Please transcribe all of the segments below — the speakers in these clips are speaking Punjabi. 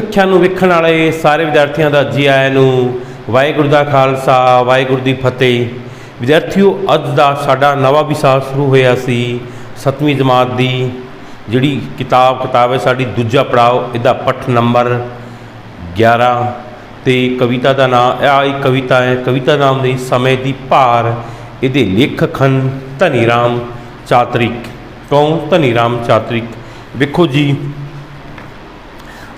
ਕੱਖਿਆ ਨੂੰ ਵੇਖਣ ਵਾਲੇ ਸਾਰੇ ਵਿਦਿਆਰਥੀਆਂ ਦਾ ਜੀ ਆਇਆਂ ਨੂੰ ਵਾਹਿਗੁਰੂ ਦਾ ਖਾਲਸਾ, ਵਾਹਿਗੁਰੂ ਦੀ ਫਤਿਹ। ਵਿਦਿਆਰਥੀਓ, ਅੱਜ ਦਾ ਸਾਡਾ ਨਵਾਂ ਵਿਸ਼ਾ ਸ਼ੁਰੂ ਹੋਇਆ ਸੀ 7ਵੀਂ ਜਮਾਤ ਦੀ, ਜਿਹੜੀ ਕਿਤਾਬ ਕਿਤਾਬ ਹੈ ਸਾਡੀ, ਦੂਜਾ ਪੜਾਅ ਇਹਦਾ ਪੱਠ ਨੰਬਰ 11 ਤੇ ਕਵਿਤਾ ਦਾ ਨਾਮ ਆ ਇੱਕ ਕਵਿਤਾ ਹੈ, ਕਵਿਤਾ ਨਾਮ ਦੀ ਸਮੇਂ ਦੀ ਭਾਰ, ਇਹਦੇ ਲੇਖਕ ਹਨ ਧਨੀ ਰਾਮ ਚਾਤਰਿਕ। ਕੌਣ? ਧਨੀ ਰਾਮ ਚਾਤਰਿਕ। ਵੇਖੋ ਜੀ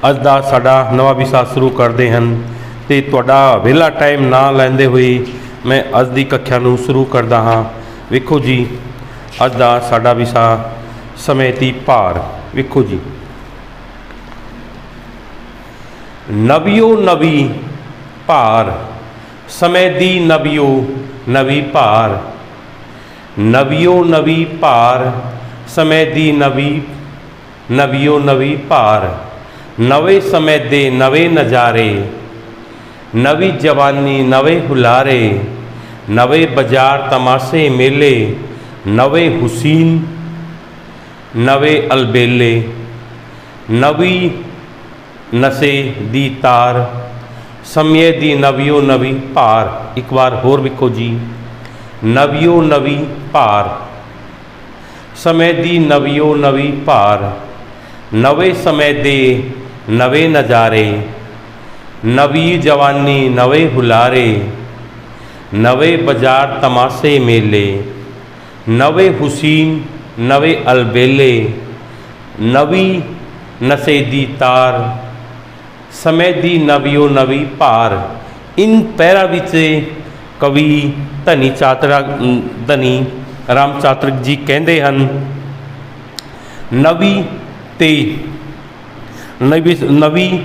ਅੱਜ ਦਾ ਸਾਡਾ ਨਵਾਂ ਵਿਸ਼ਾ ਸ਼ੁਰੂ ਕਰਦੇ ਹਨ ਤੇ ਤੁਹਾਡਾ ਵਿਹਲਾ ਟਾਈਮ ਨਾ ਲੈਂਦੇ ਹੋਏ ਮੈਂ ਅੱਜ ਦੀ ਕੱਖਿਆ ਨੂੰ ਸ਼ੁਰੂ ਕਰਦਾ ਹਾਂ। ਵੇਖੋ ਜੀ, ਅੱਜ ਦਾ ਸਾਡਾ ਵਿਸ਼ਾ ਸਮੇਂ ਦੀ ਭਾਰ। ਵੇਖੋ ਜੀ। ਨਵੀਓ ਨਵੀ ਭਾਰ। ਸਮੇਂ ਦੀ ਨਵੀਓ ਨਵੀ ਭਾਰ। ਨਵਿਓ ਨਵੀ ਭਾਰ। ਸਮੇਂ ਦੀ ਨਵੀ, ਨਵੀਓ ਨਵੀ ਭਾਰ। ਨਵੇਂ ਸਮੇਂ ਦੇ ਨਵੇਂ ਨਜ਼ਾਰੇ ਨਵੀਂ ਜਵਾਨੀ ਨਵੇਂ ਹੁਲਾਰੇ ਨਵੇਂ ਬਾਜ਼ਾਰ ਤਮਾਸ਼ੇ ਮੇਲੇ ਨਵੇਂ ਹੁਸੀਨ ਨਵੇਂ ਅਲਬੇਲੇ ਨਵੀਂ ਨਸੇ ਦੀ ਤਾਰ ਸਮੇਂ ਦੀ ਨਵਿਓ ਨਵੀ ਭਾਰ ਇੱਕ ਵਾਰ ਹੋਰ ਵੇਖੋ ਜੀ ਨਵਿਓ ਨਵੀ ਭਾਰ ਸਮੇਂ ਦੀ ਨਵਿਓ ਨਵੀ ਭਾਰ ਨਵੇਂ ਸਮੇਂ ਦੇ ਨਵੇਂ ਨਜ਼ਾਰੇ ਨਵੀਂ ਜਵਾਨੀ ਨਵੇਂ ਹੁਲਾਰੇ, ਨਵੇਂ ਬਾਜ਼ਾਰ ਤਮਾਸ਼ੇ ਮੇਲੇ, ਨਵੇਂ ਹੁਸੀਨ, ਨਵੇਂ ਅਲਬੇਲੇ, ਨਵੀਂ ਨਸੇ ਦੀ ਤਾਰ, ਸਮੇਂ ਦੀ ਨਵਿਓ ਨਵੀਂ ਭਾਰ, ਇਨ ਪੈਰਾ ਵਿੱਚ ਕਵੀ ਧਨੀ ਚਾਤਰਾ ਧਨੀ ਰਾਮ ਚਾਤਰਿਕ ਜੀ ਕਹਿੰਦੇ ਹਨ, ਨਵੀਂ ਤੇ ਨਵੀ ਨਵੀਂ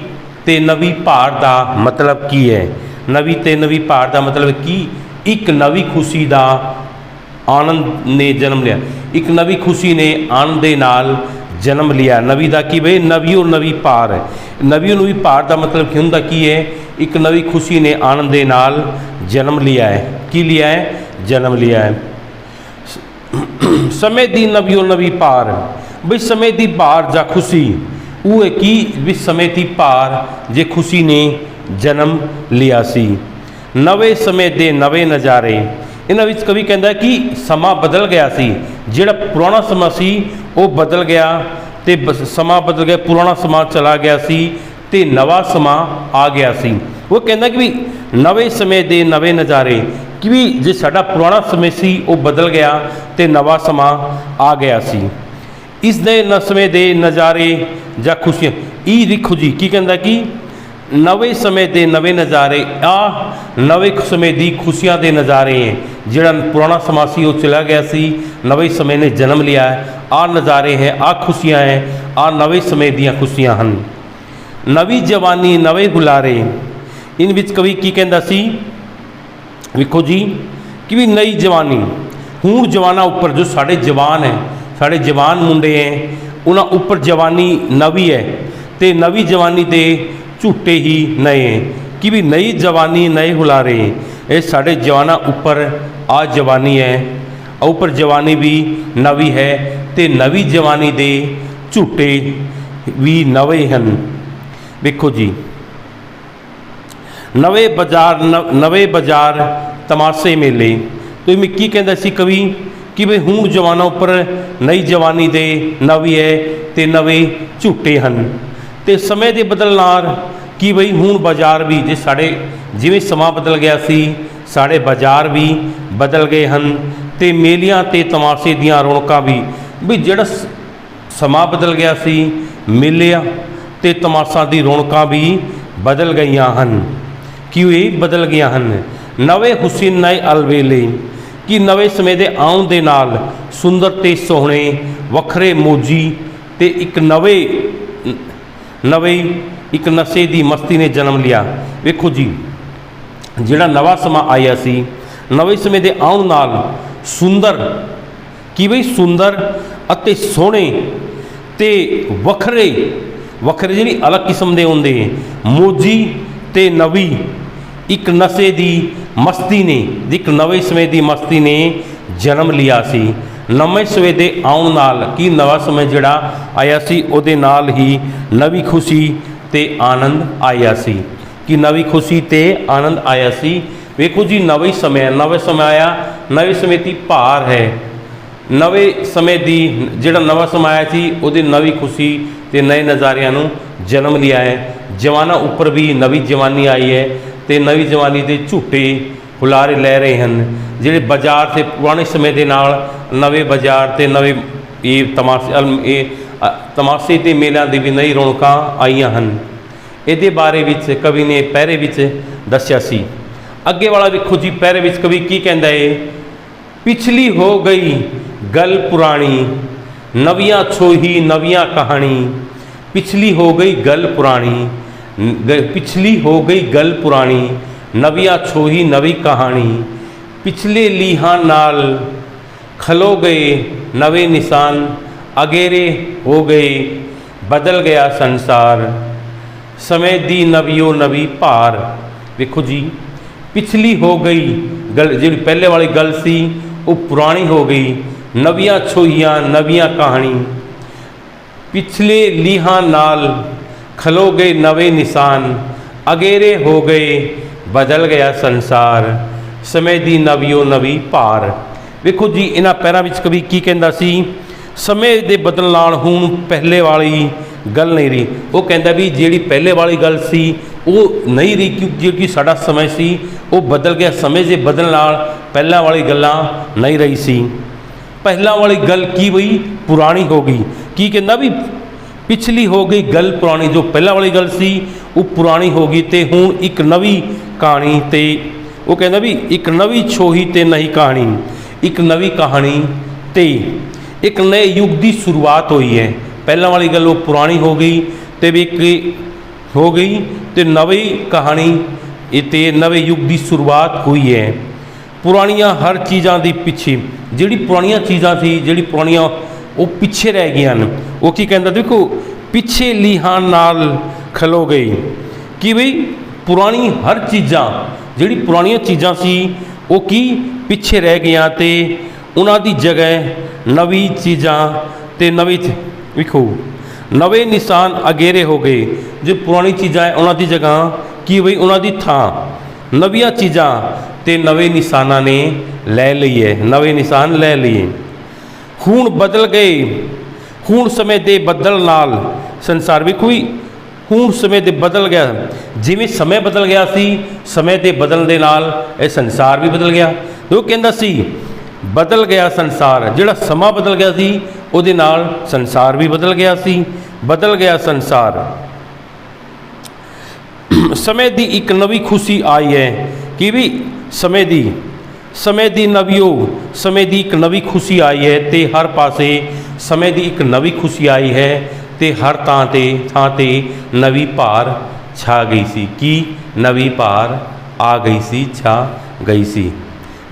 ਤੇ ਨਵੀਂ ਭਾਰ ਦਾ ਮਤਲਬ ਕੀ ਹੈ? ਨਵੀਂ ਤੇ ਨਵੀਂ ਭਾਰ ਦਾ ਮਤਲਬ ਕੀ? ਇੱਕ ਨਵੀਂ ਖੁਸ਼ੀ ਦਾ ਆਨੰਦ ਨੇ ਜਨਮ ਲਿਆ। ਇੱਕ ਨਵੀਂ ਖੁਸ਼ੀ ਨੇ ਆਨੰਦ ਦੇ ਨਾਲ ਜਨਮ ਲਿਆ। ਨਵੀਂ ਦਾ ਕੀ ਬਈ? ਨਵੀਓ ਨਵੀਂ ਭਾਰ ਹੈ ਨਵੀਂ ਨਵੀ ਭਾਰ ਦਾ ਮਤਲਬ ਕੀ ਹੁੰਦਾ ਕੀ ਹੈ? ਇੱਕ ਨਵੀਂ ਖੁਸ਼ੀ ਨੇ ਆਨੰਦ ਦੇ ਨਾਲ ਜਨਮ ਲਿਆ ਹੈ। ਕੀ ਲਿਆ ਹੈ? ਜਨਮ ਲਿਆ ਹੈ। ਸਮੇਂ ਦੀ ਨਵੀਓ ਨਵੀਂ ਭਾਰ ਬਈ ਸਮੇਂ ਦੀ ਭਾਰ ਜਾਂ ਖੁਸ਼ੀ। ਉਹ ਹੈ ਕੀ ਵੀ ਸਮੇਂ ਦੀ ਭਾਰ ਜੇ ਖੁਸ਼ੀ ਨੇ ਜਨਮ ਲਿਆ ਸੀ। ਨਵੇਂ ਸਮੇਂ ਦੇ ਨਵੇਂ ਨਜ਼ਾਰੇ। ਇਹਨਾਂ ਵਿੱਚ ਕਵੀ ਕਹਿੰਦਾ ਕਿ ਸਮਾਂ ਬਦਲ ਗਿਆ ਸੀ। ਜਿਹੜਾ ਪੁਰਾਣਾ ਸਮਾਂ ਸੀ, ਉਹ ਬਦਲ ਗਿਆ ਤੇ ਬਸ ਸਮਾਂ ਬਦਲ ਗਿਆ, ਪੁਰਾਣਾ ਸਮਾਂ ਚਲਾ ਗਿਆ ਸੀ ਤੇ ਨਵਾਂ ਸਮਾਂ ਆ ਗਿਆ ਸੀ। ਉਹ ਕਹਿੰਦਾ ਕਿ ਵੀ ਨਵੇਂ ਸਮੇਂ ਦੇ ਨਵੇਂ ਨਜ਼ਾਰੇ, ਕਿ ਵੀ ਜੇ ਸਾਡਾ ਪੁਰਾਣਾ ਸਮੇਂ ਸੀ, ਉਹ ਬਦਲ ਗਿਆ ਤੇ ਨਵਾਂ ਸਮਾਂ ਆ ਗਿਆ ਸੀ। ਇਸ ਦੇ ਨਸਵੇਂ ਦੇ ਨਜ਼ਾਰੇ ਜਾਂ ਖੁਸ਼ੀਆਂ। ਇਹ ਦੇਖੋ ਜੀ, ਕੀ ਕਹਿੰਦਾ ਕਿ ਨਵੇਂ ਸਮੇਂ ਦੇ ਨਵੇਂ ਨਜ਼ਾਰੇ ਆ ਨਵੇਂ ਸਮੇਂ ਦੀ ਖੁਸ਼ੀਆਂ ਦੇ ਨਜ਼ਾਰੇ ਹੈ। ਜਿਹੜਾ ਪੁਰਾਣਾ ਸਮਾਂ ਸੀ, ਉਹ ਚਲਾ ਗਿਆ ਸੀ। ਨਵੇਂ ਸਮੇਂ ਨੇ ਜਨਮ ਲਿਆ ਹੈ। ਆ ਨਜ਼ਾਰੇ ਹੈ ਆ ਖੁਸ਼ੀਆਂ ਹੈ ਆ ਨਵੇਂ ਸਮੇਂ ਦੀਆਂ ਖੁਸ਼ੀਆਂ ਹਨ। ਨਵੀਂ ਜਵਾਨੀ, ਨਵੇਂ ਹੁਲਾਰੇ। ਇਨ ਵਿੱਚ ਕਵੀ ਕੀ ਕਹਿੰਦਾ ਸੀ? ਵੇਖੋ ਜੀ, ਕਿ ਵੀ ਨਈ ਜਵਾਨੀ, ਹੁਣ ਜਵਾਨਾਂ ਉੱਪਰ ਜੋ ਸਾਡੇ ਜਵਾਨ ਹੈ ਸਾਡੇ ਜਵਾਨ ਮੁੰਡੇ ਹੈ ਉਹਨਾਂ ਉੱਪਰ ਜਵਾਨੀ ਨਵੀਂ ਹੈ ਤੇ ਨਵੀਂ ਜਵਾਨੀ ਦੇ ਝੂਟੇ ਹੀ ਨਏ ਹੈ ਕਿ ਵੀ ਨਈ ਜਵਾਨੀ, ਨਏ ਹੁਲਾਰੇ, ਇਹ ਸਾਡੇ ਜਵਾਨਾਂ ਉੱਪਰ ਆ ਜਵਾਨੀ ਹੈ ਉੱਪਰ ਜਵਾਨੀ ਵੀ ਨਵੀਂ ਹੈ ਤੇ ਨਵੀਂ ਜਵਾਨੀ ਦੇ ਝੂਟੇ ਵੀ ਨਵੇਂ ਹਨ। ਵੇਖੋ ਜੀ, ਨਵੇਂ ਬਾਜ਼ਾਰ ਨ- ਨਵੇਂ ਬਾਜ਼ਾਰ ਤਮਾਸ਼ੇ ਮੇਲੇ। ਤੁਸੀਂ ਮੈਂ ਕੀ ਕਹਿੰਦਾ ਸੀ ਕਵੀ? ਕਿ ਵੀ ਹੁਣ ਜਵਾਨਾਂ ਉੱਪਰ ਨਈ ਜਵਾਨੀ ਦੇ ਨਵੀਂ ਹੈ ਤੇ ਨਵੇਂ ਝੂਟੇ ਹਨ। ਤੇ ਸਮੇਂ ਦੇ ਬਦਲ ਨਾਲ ਕਿ ਬਈ ਹੁਣ ਬਾਜ਼ਾਰ ਵੀ ਜੇ ਸਾਡੇ ਜਿਵੇਂ ਸਮਾਂ ਬਦਲ ਗਿਆ ਸੀ, ਸਾਡੇ ਬਾਜ਼ਾਰ ਵੀ ਬਦਲ ਗਏ ਹਨ ਤੇ ਮੇਲਿਆਂ ਤੇ ਤਮਾਸ਼ੇ ਦੀਆਂ ਰੌਣਕਾਂ ਵੀ। ਵੀ ਜਿਹੜਾ ਸ- ਸਮਾਂ ਬਦਲ ਗਿਆ ਸੀ, ਮੇਲਿਆਂ ਤੇ ਤਮਾਸ਼ਾ ਦੀ ਰੌਣਕਾਂ ਵੀ ਬਦਲ ਗਈਆਂ ਹਨ। ਕਿਉਂ ਇਹ ਬਦਲ ਗਈਆਂ ਹਨ? ਨਵੇਂ ਹੁਸੈਨ ਨਏ ਅਲਵੇਲੇ। ਕਿ ਨਵੇਂ ਸਮੇਂ ਦੇ ਆਉਣ ਦੇ ਨਾਲ ਸੁੰਦਰ ਤੇ ਸੋਹਣੇ, ਵੱਖਰੇ ਮੋਜੀ ਤੇ ਇੱਕ ਨਵੇਂ ਨਵੇਂ ਇੱਕ ਨਸ਼ੇ ਦੀ ਮਸਤੀ ਨੇ ਜਨਮ ਲਿਆ। ਵੇਖੋ ਜੀ, ਜਿਹੜਾ ਨਵਾਂ ਸਮਾਂ ਆਇਆ ਸੀ, ਨਵੇਂ ਸਮੇਂ ਦੇ ਆਉਣ ਨਾਲ ਸੁੰਦਰ, ਕੀ ਬਈ ਸੁੰਦਰ ਅਤੇ ਸੋਹਣੇ ਤੇ ਵੱਖਰੇ ਵੱਖਰੇ ਜਿਹੜੀ ਅਲੱਗ ਕਿਸਮ ਦੇ ਹੁੰਦੇ ਮੋਜੀ ਤੇ ਨਵੀਂ ਇੱਕ ਨਸ਼ੇ ਦੀ ਮਸਤੀ ਨੇ, ਇੱਕ ਨਵੇਂ ਸਮੇਂ ਦੀ ਮਸਤੀ ਨੇ ਜਨਮ ਲਿਆ ਸੀ। ਨਵੇਂ ਸਮੇਂ ਦੇ ਆਉਣ ਨਾਲ ਕੀ ਨਵਾਂ ਸਮੇਂ ਜਿਹੜਾ ਆਇਆ ਸੀ, ਉਹਦੇ ਨਾਲ ਹੀ ਨਵੀਂ ਖੁਸ਼ੀ ਤੇ ਆਨੰਦ ਆਇਆ ਸੀ। ਕਿ ਨਵੀਂ ਖੁਸ਼ੀ ਤੇ ਆਨੰਦ ਆਇਆ ਸੀ? ਵੇਖੋ ਜੀ, ਨਵੇਂ ਸਮੇਂ ਨਵੇਂ ਸਮੇਂ ਆਇਆ, ਨਵੇਂ ਸਮੇਂ ਦੀ ਭਾਰ ਹੈ। ਨਵੇਂ ਸਮੇਂ ਦੀ ਜਿਹੜਾ ਨਵਾਂ ਸਮਾਂ ਆਇਆ ਸੀ, ਉਹਦੀ ਨਵੀਂ ਖੁਸ਼ੀ ਤੇ ਨਏ ਨਜ਼ਾਰਿਆਂ ਨੂੰ ਜਨਮ ਲਿਆ ਹੈ। ਜਵਾਨਾਂ ਉੱਪਰ ਵੀ ਨਵੀਂ ਜਵਾਨੀ ਆਈ ਹੈ। ਤੇ ਨਵੀਂ ਜਵਾਨੀ ਦੇ ਝੂਟੇ ਹੁਲਾਰੇ ਲੈ ਰਹੇ ਹਨ, ਜਿਹੜੇ ਬਾਜ਼ਾਰ ਤੇ ਪੁਰਾਣੇ ਸਮੇਂ ਦੇ ਨਾਲ ਨਵੇਂ ਬਾਜ਼ਾਰ ਤੇ ਨਵੇਂ ਇਹ ਤਮਾਸ਼ੇ, ਅਲ- ਇਹ ਤਮਾਸ਼ੇ ਤੇ ਮੇਲਿਆਂ ਦੀ ਵੀ ਨਈ ਰੌਣਕਾਂ ਆਈਆਂ ਹਨ। ਇਹਦੇ ਬਾਰੇ ਵਿੱਚ ਕਵੀ ਨੇ ਪਹਿਰੇ ਵਿੱਚ ਦੱਸਿਆ ਸੀ। ਅੱਗੇ ਵਾਲਾ ਵੇਖੋ ਜੀ, ਪਹਿਰੇ ਵਿੱਚ ਕਵੀ ਕੀ ਕਹਿੰਦਾ ਏ? ਪਿਛਲੀ ਹੋ ਗਈ ਗੱਲ ਪੁਰਾਣੀ, ਨਵੀਆਂ ਛੋਹੀ ਨਵੀਆਂ ਕਹਾਣੀ, ਪਿਛਲੀ ਹੋ ਗਈ ਗੱਲ ਪੁਰਾਣੀ ਨ- ਗ- ਪਿਛਲੀ ਹੋ ਗਈ ਗੱਲ ਪੁਰਾਣੀ ਨਵੀਆਂ ਛੋਹੀ ਨਵੀਂ ਕਹਾਣੀ ਪਿਛਲੇ ਲੀਹਾਂ ਨਾਲ ਖਲੋ ਗਏ ਨਵੇਂ ਨਿਸ਼ਾਨ ਅਗੇਰੇ ਹੋ ਗਏ ਬਦਲ ਗਿਆ ਸੰਸਾਰ ਸਮੇਂ ਦੀ ਨਵੀਓ ਨਵੀਂ ਭਾਰ ਵੇਖੋ ਜੀ ਪਿਛਲੀ ਹੋ ਗਈ ਗੱਲ ਜਿਹੜੀ ਪਹਿਲੇ ਵਾਲੀ ਗੱਲ ਸੀ ਉਹ ਪੁਰਾਣੀ ਹੋ ਗਈ ਨਵੀਆਂ ਛੋਈਆਂ ਨਵੀਆਂ ਕਹਾਣੀ ਪਿਛਲੇ ਲੀਹਾਂ ਨਾਲ ਖਲੋ ਗਏ ਨਵੇਂ ਨਿਸ਼ਾਨ, ਅਗੇਰੇ ਹੋ ਗਏ, ਬਦਲ ਗਿਆ ਸੰਸਾਰ, ਸਮੇਂ ਦੀ ਨਵੀਓ ਨਵੀਂ ਭਾਰ। ਵੇਖੋ ਜੀ, ਇਹਨਾਂ ਪੈਰਾਂ ਵਿੱਚ ਕਵੀ ਕੀ ਕਹਿੰਦਾ ਸੀ? ਸਮੇਂ ਦੇ ਬਦਲਣ ਨਾਲ ਹੁਣ ਪਹਿਲੇ ਵਾਲੀ ਗੱਲ ਨਹੀਂ ਰਹੀ। ਉਹ ਕਹਿੰਦਾ ਵੀ ਜਿਹੜੀ ਪਹਿਲੇ ਵਾਲੀ ਗੱਲ ਸੀ, ਉਹ ਨਹੀਂ ਰਹੀ ਕਿਉਂਕਿ ਜਿਹੜੀ ਸਾਡਾ ਸਮੇਂ ਸੀ, ਉਹ ਬਦਲ ਗਿਆ। ਸਮੇਂ ਦੇ ਬਦਲਣ ਨਾਲ ਪਹਿਲਾਂ ਵਾਲੀ ਗੱਲਾਂ ਨਹੀਂ ਰਹੀ ਸੀ। ਪਹਿਲਾਂ ਵਾਲੀ ਗੱਲ ਕੀ ਹੋਈ ਪੁਰਾਣੀ ਹੋ ਗਈ। ਕੀ ਕਹਿੰਦਾ ਵੀ ਪਿਛਲੀ ਹੋ ਗਈ ਗੱਲ ਪੁਰਾਣੀ ਜੋ ਪਹਿਲਾਂ ਵਾਲੀ ਗੱਲ ਸੀ, ਉਹ ਪੁਰਾਣੀ ਹੋ ਗਈ ਤੇ ਹੁਣ ਇੱਕ ਨਵੀਂ ਕਹਾਣੀ ਤੇ ਉਹ ਕਹਿੰਦਾ ਵੀ ਇੱਕ ਨਵੀਂ ਛੋਹੀ ਤੇ ਨਈ ਕਹਾਣੀ, ਇੱਕ ਨਵੀਂ ਕਹਾਣੀ ਤੇ ਇੱਕ ਨਵੇਂ ਯੁੱਗ ਦੀ ਸ਼ੁਰੂਆਤ ਹੋਈ ਹੈ। ਪਹਿਲਾਂ ਵਾਲੀ ਗੱਲ ਉਹ ਪੁਰਾਣੀ ਹੋ ਗਈ ਤੇ ਵੀ ਇੱਕ ਹੋ ਗਈ ਤੇ ਨਵੀਂ ਕਹਾਣੀ ਇਹ ਤੇ ਨਵੇਂ ਯੁੱਗ ਦੀ ਸ਼ੁਰੂਆਤ ਹੋਈ ਹੈ। ਪੁਰਾਣੀਆਂ ਹਰ ਚੀਜ਼ਾਂ ਦੀ ਪਿੱਛੇ, ਜਿਹੜੀ ਪੁਰਾਣੀਆਂ ਚੀਜ਼ਾਂ ਸੀ, ਜਿਹੜੀ ਪੁਰਾਣੀਆਂ ਉਹ ਪਿੱਛੇ ਰਹਿ ਗਈਆਂ ਹਨ। ਉਹ ਕੀ ਕਹਿੰਦਾ, ਦੇਖੋ, ਪਿੱਛੇ ਲੀਹਾਂ ਨਾਲ ਖਲੋ ਗਈ ਕਿ ਬਈ ਪੁਰਾਣੀ ਹਰ ਚੀਜ਼ਾਂ, ਜਿਹੜੀ ਪੁਰਾਣੀਆਂ ਚੀਜ਼ਾਂ ਸੀ, ਉਹ ਕੀ? ਪਿੱਛੇ ਰਹਿ ਗਈਆਂ ਤੇ ਉਹਨਾਂ ਦੀ ਜਗ੍ਹਾ ਨਵੀਂ ਚੀਜ਼ਾਂ ਤੇ ਨਵੀਂ ਚ- ਵੇਖੋ, ਨਵੇਂ ਨਿਸ਼ਾਨ ਅਗੇਰੇ ਹੋ ਗਏ। ਜੋ ਪੁਰਾਣੀ ਚੀਜ਼ਾਂ ਹੈ ਉਹਨਾਂ ਦੀ ਜਗ੍ਹਾ, ਕੀ ਬਈ ਉਹਨਾਂ ਦੀ ਥਾਂ? ਨਵੀਆਂ ਚੀਜ਼ਾਂ ਤੇ ਨਵੇਂ ਨਿਸ਼ਾਨਾਂ ਨੇ ਲੈ ਲਈ ਹੈ ਨਵੇਂ ਨਿਸ਼ਾਨ ਲੈ ਲਈਏ। ਹੁਣ ਬਦਲ ਗਏ। ਹੁਣ ਸਮੇਂ ਦੇ ਬਦਲ ਨਾਲ ਸੰਸਾਰ ਵੀ ਕੋਈ ਹੁਣ ਸਮੇਂ ਦੇ ਬਦਲ ਗਿਆ। ਜਿਵੇਂ ਸਮੇਂ ਬਦਲ ਗਿਆ ਸੀ, ਸਮੇਂ ਦੇ ਬਦਲਣ ਦੇ ਨਾਲ ਇਹ ਸੰਸਾਰ ਵੀ ਬਦਲ ਗਿਆ। ਉਹ ਕਹਿੰਦਾ ਸੀ, ਬਦਲ ਗਿਆ ਸੰਸਾਰ। ਜਿਹੜਾ ਸਮਾਂ ਬਦਲ ਗਿਆ ਸੀ, ਉਹਦੇ ਨਾਲ ਸੰਸਾਰ ਵੀ ਬਦਲ ਗਿਆ ਸੀ। ਬਦਲ ਗਿਆ ਸੰਸਾਰ। ਸਮੇਂ ਦੀ ਇੱਕ ਨਵੀਂ ਖੁਸ਼ੀ ਆਈ ਹੈ ਕਿ ਵੀ ਸਮੇਂ ਦੀ ਸਮੇਂ ਦੀ ਨਵੀਓ, ਸਮੇਂ ਦੀ ਇੱਕ ਨਵੀਂ ਖੁਸ਼ੀ ਆਈ ਹੈ ਤੇ ਹਰ ਪਾਸੇ ਸਮੇਂ ਦੀ ਇੱਕ ਨਵੀਂ ਖੁਸ਼ੀ ਆਈ ਹੈ ਤੇ ਹਰ ਥਾਂ ਤੇ ਥਾਂ ਤੇ ਨਵੀਂ ਭਾਰ ਛਾ ਗਈ ਸੀ। ਕੀ ਨਵੀਂ ਭਾਰ ਆ ਗਈ ਸੀ, ਛਾ ਗਈ ਸੀ?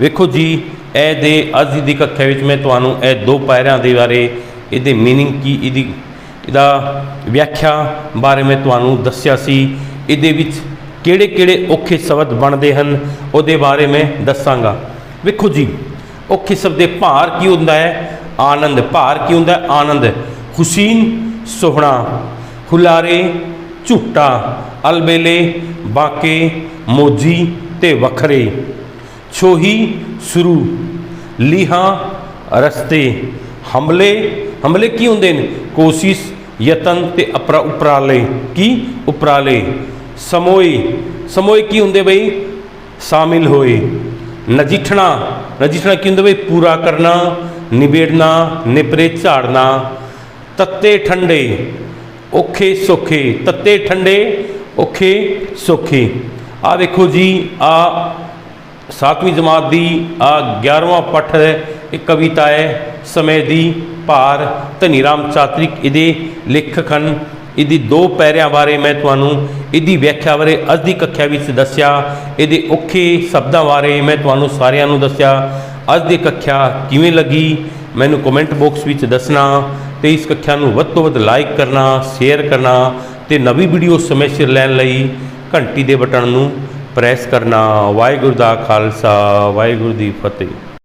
ਵੇਖੋ ਜੀ, ਇਹ ਦੇ ਅੱਜ ਦੀ ਕੱਖੇ ਵਿੱਚ ਮੈਂ ਤੁਹਾਨੂੰ ਇਹ ਦੋ ਪੈਰਿਆਂ ਦੇ ਬਾਰੇ, ਇਹਦੇ मीनिंग ਕੀ, ਇਹਦੀ, ਇਹਦਾ ਵਿਆਖਿਆ ਬਾਰੇ ਮੈਂ ਤੁਹਾਨੂੰ ਦੱਸਿਆ ਸੀ। ਇਹਦੇ ਵਿੱਚ ਕਿਹੜੇ-ਕਿਹੜੇ ਔਖੇ ਸ਼ਬਦ ਬਣਦੇ ਹਨ, ਉਹਦੇ ਬਾਰੇ ਮੈਂ ਦੱਸਾਂਗਾ। ਵੇਖੋ ਜੀ, ਉਹ ਸ਼ਬਦ ਦੇ ਭਾਰ ਕੀ ਹੁੰਦਾ ਹੈ? ਆਨੰਦ, ਭਾਰ ਕੀ ਹੁੰਦਾ ਹੈ? ਆਨੰਦ। ਹੁਸੀਨ, ਸੋਹਣਾ। ਹੁਲਾਰੇ, ਝੂਟਾ। ਅਲਬੇਲੇ, ਬਾਕੇ, ਮੋਜੀ ਤੇ ਵੱਖਰੇ। ਛੋਹੀ, ਸ਼ੁਰੂ। ਲੀਹਾਂ, ਰਸਤੇ। ਹਮਲੇ ਹਮਲੇ ਕੀ ਹੁੰਦੇ ਨੇ? ਕੋਸ਼ਿਸ਼, ਯਤਨ ਤੇ ਅਪਰਾ, ਉਪਰਾਲੇ। ਕੀ? ਉਪਰਾਲੇ। ਸਮੋਏ। ਸਮੋਏ ਕੀ ਹੁੰਦੇ ਬਈ? ਸ਼ਾਮਿਲ ਹੋਏ। ਨਜਿੱਠਣਾ ਨਜਿੱਠਣਾ ਕੀ ਹੁੰਦਾ ਬਈ? ਪੂਰਾ ਕਰਨਾ, ਨਿਬੇੜਨਾ, ਨਿਪਰੇ ਝਾੜਨਾ। ਤੱਤੇ ਠੰਡੇ, ਔਖੇ ਸੌਖੇ। ਤੱਤੇ ਠੰਡੇ, ਔਖੇ ਸੌਖੇ। ਆ ਵੇਖੋ ਜੀ, ਆ ਸਾਤਵੀਂ ਜਮਾਤ ਦੀ, ਆ 11ਵਾਂ ਪੱਠ ਹੈ, ਇਹ ਕਵਿਤਾ ਹੈ, ਸਮੇਂ ਦੀ ਭਾਰ। ਧਨੀ ਰਾਮ ਚਾਤਰਿਕ, ਇਹਦੇ ਲੇਖਕ ਹਨ। ਇਹਦੀ ਦੋ ਪੈਰਿਆਂ ਬਾਰੇ ਮੈਂ ਤੁਹਾਨੂੰ ਇਹਦੀ ਵਿਆਖਿਆ ਬਾਰੇ ਅੱਜ ਦੀ ਕੱਖਿਆ ਵਿੱਚ ਦੱਸਿਆ, ਇਹਦੇ ਔਖੇ ਸ਼ਬਦਾਂ ਬਾਰੇ ਮੈਂ ਤੁਹਾਨੂੰ ਸਾਰਿਆਂ ਨੂੰ ਦੱਸਿਆ। ਅੱਜ ਦੀ ਕੱਖਿਆ ਕਿਵੇਂ ਲੱਗੀ, ਮੈਨੂੰ ਕਮੈਂਟ ਬਾਕਸ ਵਿੱਚ ਦੱਸਣਾ ਤੇ ਇਸ ਕੱਖਿਆ ਨੂੰ ਵੱਧ ਤੋਂ ਵੱਧ ਲਾਈਕ ਕਰਨਾ ਸ਼ੇਅਰ ਕਰਨਾ ਤੇ ਨਵੀਂ ਵੀਡੀਓ ਸਮੇਂ ਸਿਰ ਲੈਣ ਲਈ ਘੰਟੀ ਦੇ ਬਟਨ ਨੂੰ ਪ੍ਰੈਸ ਕਰਨਾ। ਵਾਹਿਗੁਰੂ ਦਾ ਖਾਲਸਾ, ਵਾਹਿਗੁਰੂ ਦੀ ਫਤਿਹ।